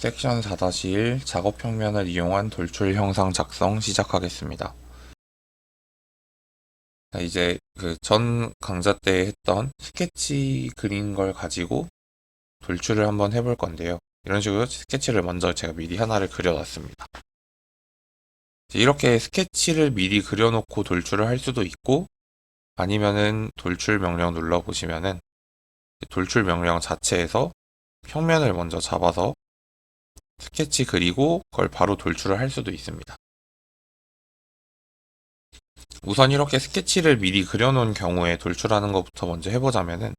섹션 4-1 작업 평면을 이용한 돌출 형상 작성 시작하겠습니다. 자, 이제 그 전 강좌 때 했던 스케치 그린 걸 가지고 돌출을 한번 해볼 건데요. 이런 식으로 스케치를 먼저 제가 미리 하나를 그려놨습니다. 이렇게 스케치를 미리 그려놓고 돌출을 할 수도 있고 아니면은 돌출 명령 눌러보시면은 돌출 명령 자체에서 평면을 먼저 잡아서 스케치 그리고 그걸 바로 돌출을 할 수도 있습니다. 우선 이렇게 스케치를 미리 그려놓은 경우에 돌출하는 것부터 먼저 해보자면은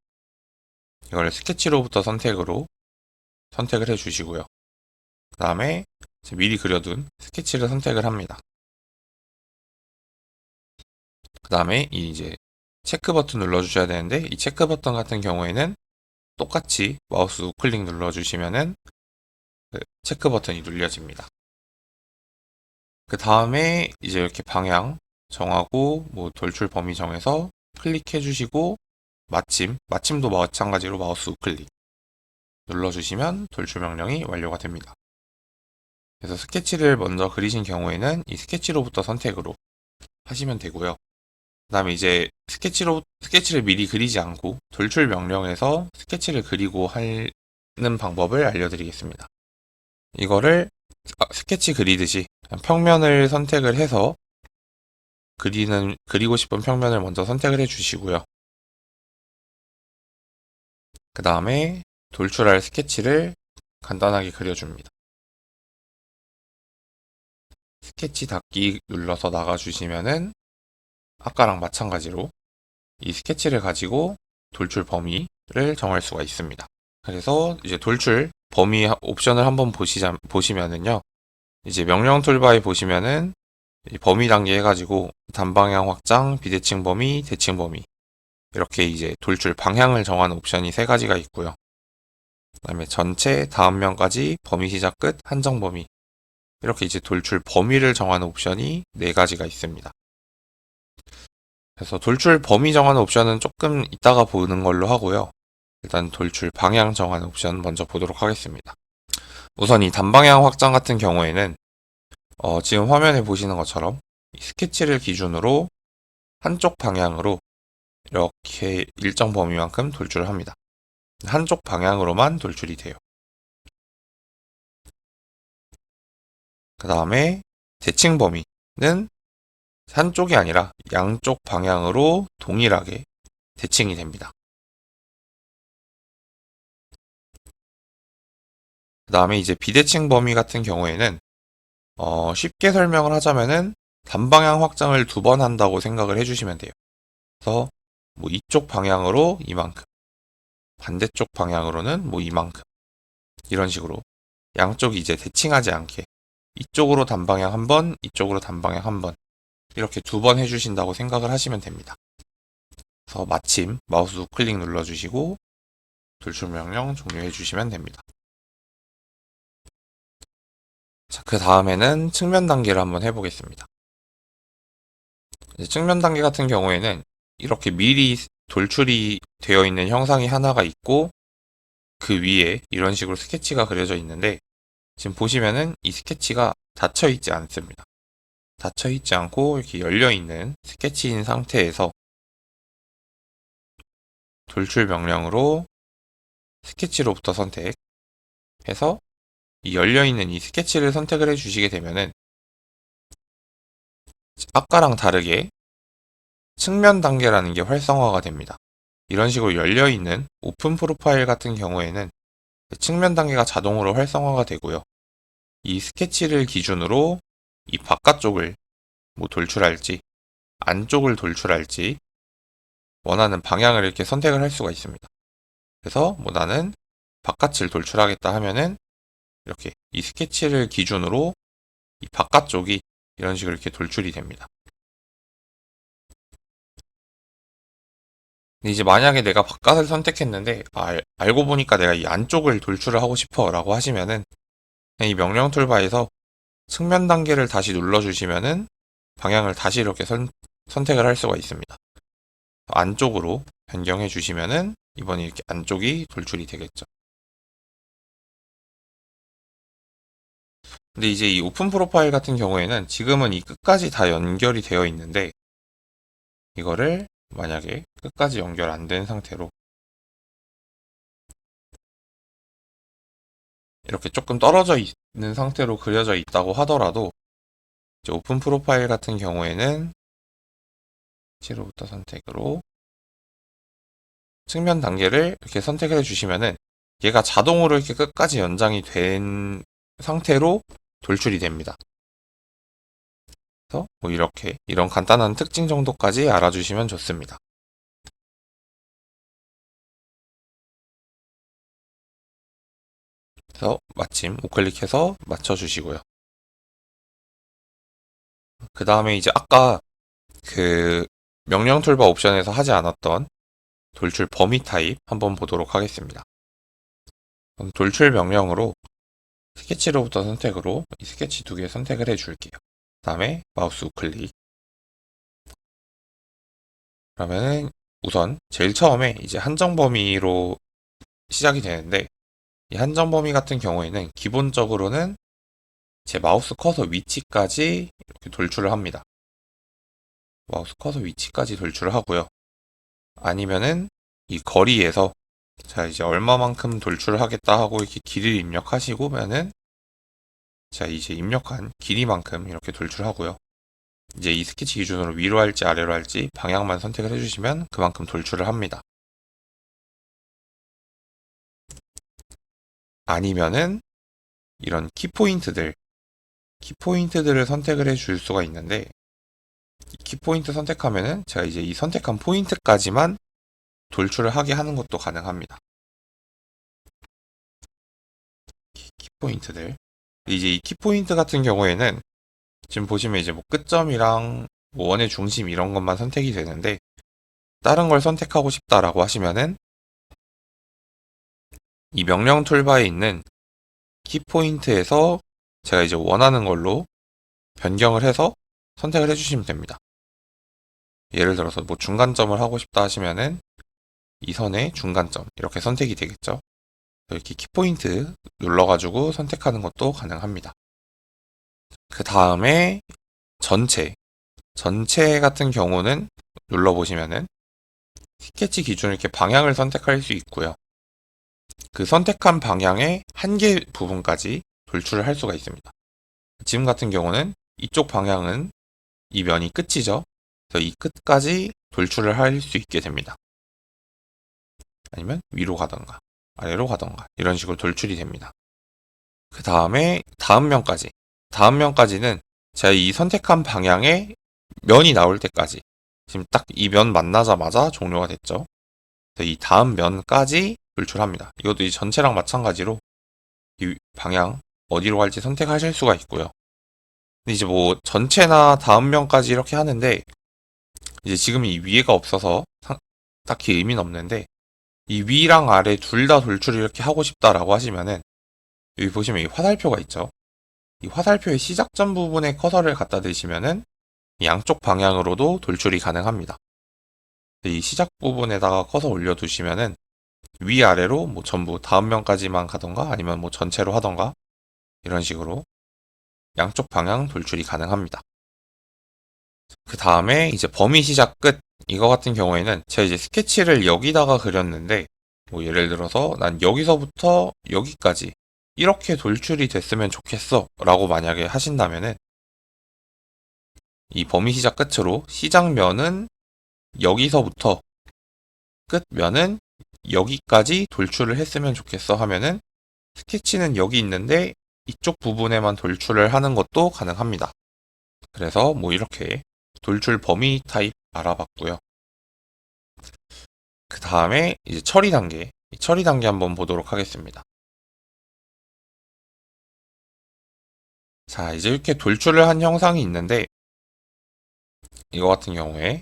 이걸 스케치로부터 선택으로 선택을 해주시고요. 그 다음에 미리 그려둔 스케치를 선택을 합니다. 그 다음에 이제 체크 버튼 눌러주셔야 되는데 이 체크 버튼 같은 경우에는 똑같이 마우스 우클릭 눌러주시면은 그 체크 버튼이 눌려집니다. 그 다음에 이제 이렇게 방향 정하고 뭐 돌출 범위 정해서 클릭해 주시고 마침 마침도 마찬가지로 마우스 우클릭 눌러주시면 돌출 명령이 완료가 됩니다. 그래서 스케치를 먼저 그리신 경우에는 이 스케치로부터 선택으로 하시면 되고요. 그 다음에 이제 스케치로, 스케치를 미리 그리지 않고 돌출 명령에서 스케치를 그리고 하는 방법을 알려드리겠습니다. 이거를 아, 스케치 그리듯이 평면을 선택을 해서 그리는, 그리고 싶은 평면을 먼저 선택을 해 주시고요. 그 다음에 돌출할 스케치를 간단하게 그려줍니다. 스케치 닫기 눌러서 나가주시면은 아까랑 마찬가지로 이 스케치를 가지고 돌출 범위를 정할 수가 있습니다. 그래서 이제 돌출 범위 옵션을 한번 보시자, 보시면은요. 이제 명령 툴바에 보시면은 범위 단계 해가지고 단방향 확장, 비대칭 범위, 대칭 범위 이렇게 이제 돌출 방향을 정하는 옵션이 세 가지가 있고요. 그 다음에 전체 다음 면까지 범위 시작 끝 한정 범위 이렇게 이제 돌출 범위를 정하는 옵션이 네 가지가 있습니다. 그래서 돌출 범위 정하는 옵션은 조금 이따가 보는 걸로 하고요. 일단 돌출 방향 정하는 옵션 먼저 보도록 하겠습니다. 우선 이 단방향 확장 같은 경우에는 어, 지금 화면에 보시는 것처럼 스케치를 기준으로 한쪽 방향으로 이렇게 일정 범위만큼 돌출을 합니다. 한쪽 방향으로만 돌출이 돼요. 그 다음에 대칭 범위는 한쪽이 아니라 양쪽 방향으로 동일하게 대칭이 됩니다. 그 다음에 이제 비대칭 범위 같은 경우에는 어, 쉽게 설명을 하자면은 단방향 확장을 두 번 한다고 생각을 해주시면 돼요. 그래서 뭐 이쪽 방향으로 이만큼, 반대쪽 방향으로는 뭐 이만큼 이런 식으로 양쪽이 이제 대칭하지 않게 이쪽으로 단방향 한 번, 이쪽으로 단방향 한 번 이렇게 두 번 해주신다고 생각을 하시면 됩니다. 그래서 마침 마우스 우클릭 눌러주시고 돌출 명령 종료해 주시면 됩니다. 자, 그 다음에는 측면 단계를 한번 해보겠습니다. 측면 단계 같은 경우에는 이렇게 미리 돌출이 되어 있는 형상이 하나가 있고 그 위에 이런 식으로 스케치가 그려져 있는데 지금 보시면은 이 스케치가 닫혀 있지 않습니다. 닫혀 있지 않고 이렇게 열려 있는 스케치인 상태에서 돌출 명령으로 스케치로부터 선택해서 이 열려 있는 이 스케치를 선택을 해 주시게 되면은 아까랑 다르게 측면 단계라는 게 활성화가 됩니다. 이런 식으로 열려 있는 오픈 프로파일 같은 경우에는 측면 단계가 자동으로 활성화가 되고요. 이 스케치를 기준으로 이 바깥쪽을 뭐 돌출할지 안쪽을 돌출할지 원하는 방향을 이렇게 선택을 할 수가 있습니다. 그래서 뭐 나는 바깥을 돌출하겠다 하면은 이렇게 이 스케치를 기준으로 이 바깥쪽이 이런 식으로 이렇게 돌출이 됩니다. 이제 만약에 내가 바깥을 선택했는데 아, 알고 보니까 내가 이 안쪽을 돌출을 하고 싶어 라고 하시면은 이 명령 툴바에서 측면 단계를 다시 눌러주시면은 방향을 다시 이렇게 선, 선택을 할 수가 있습니다. 안쪽으로 변경해 주시면은 이번에 이렇게 안쪽이 돌출이 되겠죠. 근데 이제 이 오픈 프로파일 같은 경우에는 지금은 이 끝까지 다 연결이 되어 있는데 이거를 만약에 끝까지 연결 안 된 상태로 이렇게 조금 떨어져 있는 상태로 그려져 있다고 하더라도 오픈 프로파일 같은 경우에는 치로부터 선택으로 측면 단계를 이렇게 선택을 해주시면은 얘가 자동으로 이렇게 끝까지 연장이 된 상태로 돌출이 됩니다. 그래서 뭐 이렇게 이런 간단한 특징 정도까지 알아주시면 좋습니다. 그래서 마침 우클릭해서 맞춰주시고요. 그 다음에 이제 아까 그 명령 툴바 옵션에서 하지 않았던 돌출 범위 타입 한번 보도록 하겠습니다. 돌출 명령으로 스케치로부터 선택으로 이 스케치 두 개 선택을 해줄게요. 그 다음에 마우스 우클릭. 그러면은 우선 제일 처음에 이제 한정 범위로 시작이 되는데 이 한정 범위 같은 경우에는 기본적으로는 제 마우스 커서 위치까지 이렇게 돌출을 합니다. 마우스 커서 위치까지 돌출을 하고요. 아니면은 이 거리에서 자 이제 얼마만큼 돌출을 하겠다 하고 이렇게 길이를 입력하시고면은 자 이제 입력한 길이만큼 이렇게 돌출하고요. 이제 이 스케치 기준으로 위로 할지 아래로 할지 방향만 선택을 해주시면 그만큼 돌출을 합니다. 아니면은 이런 키포인트들 키포인트들을 선택을 해 줄 수가 있는데 키포인트 선택하면은 제가 이제 이 선택한 포인트까지만 돌출을 하게 하는 것도 가능합니다. 키포인트들 이제 이 키포인트 같은 경우에는 지금 보시면 이제 뭐 끝점이랑 뭐 원의 중심 이런 것만 선택이 되는데 다른 걸 선택하고 싶다라고 하시면은 이 명령 툴바에 있는 키포인트에서 제가 이제 원하는 걸로 변경을 해서 선택을 해주시면 됩니다. 예를 들어서 뭐 중간점을 하고 싶다 하시면은 이 선의 중간점 이렇게 선택이 되겠죠. 이렇게 키포인트 눌러가지고 선택하는 것도 가능합니다. 그 다음에 전체 전체 같은 경우는 눌러보시면은 스케치 기준 이렇게 방향을 선택할 수 있고요. 그 선택한 방향의 한계 부분까지 돌출을 할 수가 있습니다. 지금 같은 경우는 이쪽 방향은 이 면이 끝이죠. 그래서 이 끝까지 돌출을 할 수 있게 됩니다. 아니면 위로 가던가 아래로 가던가 이런 식으로 돌출이 됩니다. 그 다음에 다음 면까지 다음 면까지는 제가 이 선택한 방향의 면이 나올 때까지 지금 딱 이 면 만나자마자 종료가 됐죠. 이 다음 면까지 돌출합니다. 이것도 이 전체랑 마찬가지로 이 방향 어디로 갈지 선택하실 수가 있고요. 근데 이제 뭐 전체나 다음 면까지 이렇게 하는데 이제 지금 이 위에가 없어서 딱히 의미는 없는데 이 위랑 아래 둘 다 돌출을 이렇게 하고 싶다라고 하시면은 여기 보시면 이 화살표가 있죠. 이 화살표의 시작점 부분에 커서를 갖다 대시면은 양쪽 방향으로도 돌출이 가능합니다. 이 시작 부분에다가 커서 올려두시면은 위아래로 뭐 전부 다음 면까지만 가던가 아니면 뭐 전체로 하던가 이런 식으로 양쪽 방향 돌출이 가능합니다. 그 다음에 이제 범위 시작 끝 이거 같은 경우에는 제가 이제 스케치를 여기다가 그렸는데 뭐 예를 들어서 난 여기서부터 여기까지 이렇게 돌출이 됐으면 좋겠어 라고 만약에 하신다면은 이 범위 시작 끝으로 시작면은 여기서부터 끝면은 여기까지 돌출을 했으면 좋겠어 하면은 스케치는 여기 있는데 이쪽 부분에만 돌출을 하는 것도 가능합니다. 그래서 뭐 이렇게 돌출 범위 타입 알아봤고요. 그 다음에 이제 처리 단계, 처리 단계 한번 보도록 하겠습니다. 자, 이제 이렇게 돌출을 한 형상이 있는데 이거 같은 경우에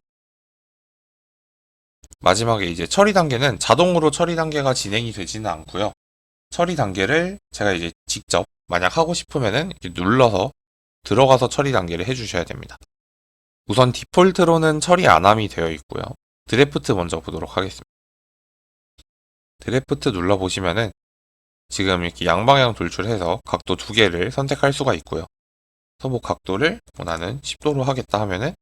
마지막에 이제 처리 단계는 자동으로 처리 단계가 진행이 되지는 않고요. 처리 단계를 제가 이제 직접 만약 하고 싶으면은 눌러서 들어가서 처리 단계를 해주셔야 됩니다. 우선 디폴트로는 처리 안함이 되어 있고요. 드래프트 먼저 보도록 하겠습니다. 드래프트 눌러보시면은 지금 이렇게 양방향 돌출해서 각도 두 개를 선택할 수가 있고요. 뭐 각도를 뭐 나는 10도로 하겠다 하면은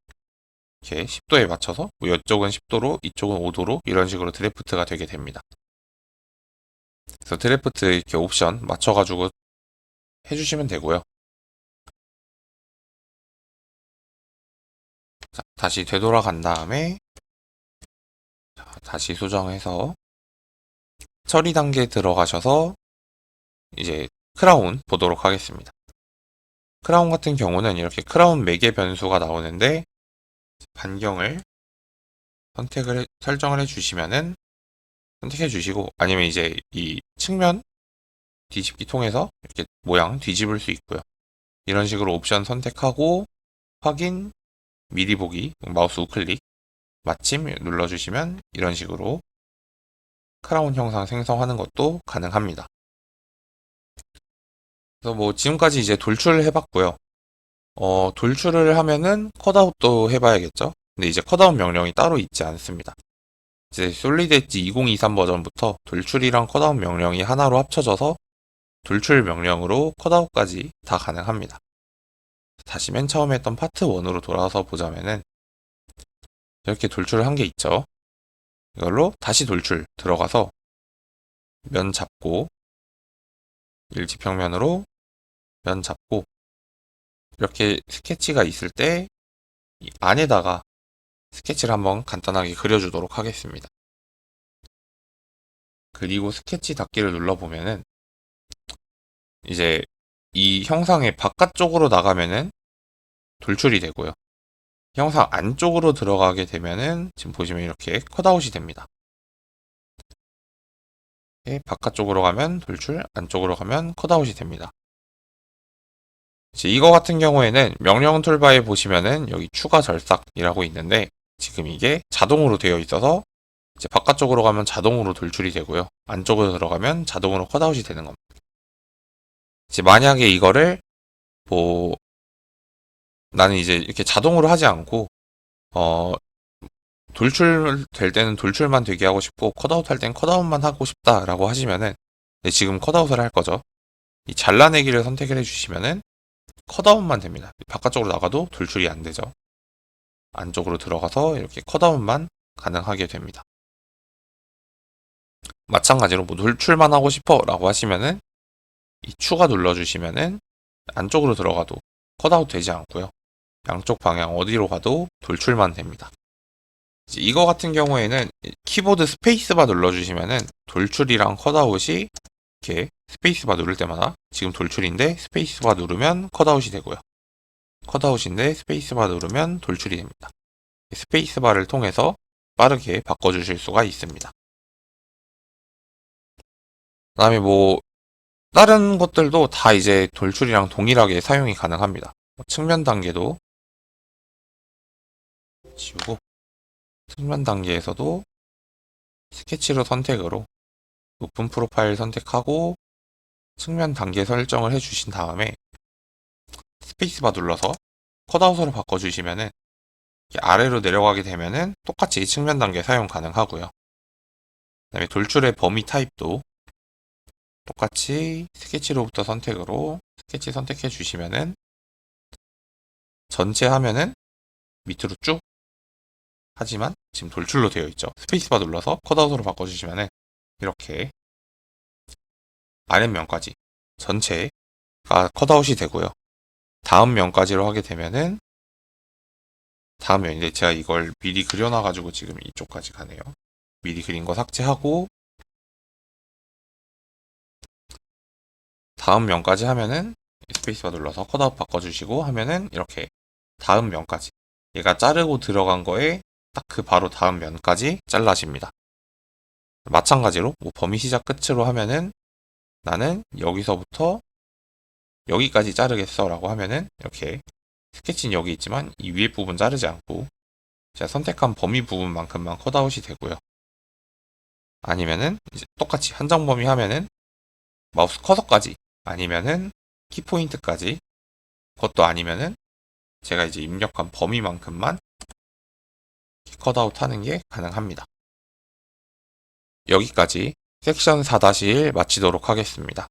이렇게 10도에 맞춰서 뭐 이쪽은 10도로 이쪽은 5도로 이런 식으로 드래프트가 되게 됩니다. 그래서 드래프트 이렇게 옵션 맞춰가지고 해주시면 되고요. 다시 되돌아간 다음에 자, 다시 수정해서 처리 단계 들어가셔서 이제 크라운 보도록 하겠습니다. 크라운 같은 경우는 이렇게 크라운 매개 변수가 나오는데 반경을 선택을 해- 설정을 해주시면은 선택해 주시고 아니면 이제 이 측면 뒤집기 통해서 이렇게 모양 뒤집을 수 있고요. 이런 식으로 옵션 선택하고 확인 미리 보기 마우스 우클릭 마침 눌러주시면 이런 식으로 크라운 형상 생성하는 것도 가능합니다. 그래서 뭐 지금까지 이제 돌출을 해봤고요. 어, 돌출을 하면은 컷아웃도 해봐야겠죠. 근데 이제 컷아웃 명령이 따로 있지 않습니다. 이제 솔리드 엣지 2023 버전부터 돌출이랑 컷아웃 명령이 하나로 합쳐져서 돌출 명령으로 컷아웃까지 다 가능합니다. 다시 맨 처음에 했던 파트 1으로 돌아와서 보자면은 이렇게 돌출을 한 게 있죠. 이걸로 다시 돌출 들어가서 면 잡고 일지평면으로 면 잡고 이렇게 스케치가 있을 때이 안에다가 스케치를 한번 간단하게 그려주도록 하겠습니다. 그리고 스케치 닫기를 눌러보면은 이제 이 형상의 바깥쪽으로 나가면은 돌출이 되고요. 형상 안쪽으로 들어가게 되면은 지금 보시면 이렇게 컷아웃이 됩니다. 이렇게 바깥쪽으로 가면 돌출, 안쪽으로 가면 컷아웃이 됩니다. 이거 같은 경우에는 명령 툴바에 보시면은 여기 추가 절삭이라고 있는데 지금 이게 자동으로 되어 있어서 이제 바깥쪽으로 가면 자동으로 돌출이 되고요. 안쪽으로 들어가면 자동으로 컷아웃이 되는 겁니다. 이제 만약에 이거를 뭐 나는 이제 이렇게 자동으로 하지 않고 어 돌출 될 때는 돌출만 되게 하고 싶고 컷아웃 할 땐 컷아웃만 하고 싶다라고 하시면은 네, 지금 컷아웃을 할 거죠. 이 잘라내기를 선택을 해주시면은 컷아웃만 됩니다. 바깥쪽으로 나가도 돌출이 안 되죠. 안쪽으로 들어가서 이렇게 컷아웃만 가능하게 됩니다. 마찬가지로 뭐 돌출만 하고 싶어 라고 하시면은 이 추가 눌러주시면은 안쪽으로 들어가도 컷아웃 되지 않고요. 양쪽 방향 어디로 가도 돌출만 됩니다. 이거 같은 경우에는 키보드 스페이스바 눌러주시면은 돌출이랑 컷아웃이 이렇게 스페이스바 누를 때마다 지금 돌출인데 스페이스바 누르면 컷아웃이 되고요. 컷아웃인데 스페이스바 누르면 돌출이 됩니다. 스페이스바를 통해서 빠르게 바꿔주실 수가 있습니다. 그 다음에 뭐 다른 것들도 다 이제 돌출이랑 동일하게 사용이 가능합니다. 뭐 측면 단계도 지우고 측면 단계에서도 스케치로 선택으로 오픈 프로파일 선택하고 측면 단계 설정을 해주신 다음에 스페이스바 눌러서 컷아웃으로 바꿔주시면은 아래로 내려가게 되면은 똑같이 측면 단계 사용 가능하고요. 그 다음에 돌출의 범위 타입도 똑같이 스케치로부터 선택으로 스케치 선택해 주시면은 전체 화면은 밑으로 쭉 하지만 지금 돌출로 되어 있죠. 스페이스바 눌러서 컷아웃으로 바꿔주시면은 이렇게 아랫면까지 전체가 컷아웃이 되고요. 다음 면까지로 하게 되면은 다음 면인데 제가 이걸 미리 그려놔가지고 지금 이쪽까지 가네요. 미리 그린 거 삭제하고 다음 면까지 하면은 스페이스바 눌러서 컷아웃 바꿔주시고 하면은 이렇게 다음 면까지 얘가 자르고 들어간 거에 딱 그 바로 다음 면까지 잘라집니다. 마찬가지로 뭐 범위 시작 끝으로 하면은 나는 여기서부터 여기까지 자르겠어 라고 하면은 이렇게 스케치는 여기 있지만 이 위에 부분 자르지 않고 제가 선택한 범위 부분만큼만 컷아웃이 되고요. 아니면은 똑같이 한정 범위 하면은 마우스 커서까지 아니면은 키포인트까지 그것도 아니면은 제가 이제 입력한 범위만큼만 컷아웃 하는 게 가능합니다. 여기까지 섹션 4-1 마치도록 하겠습니다.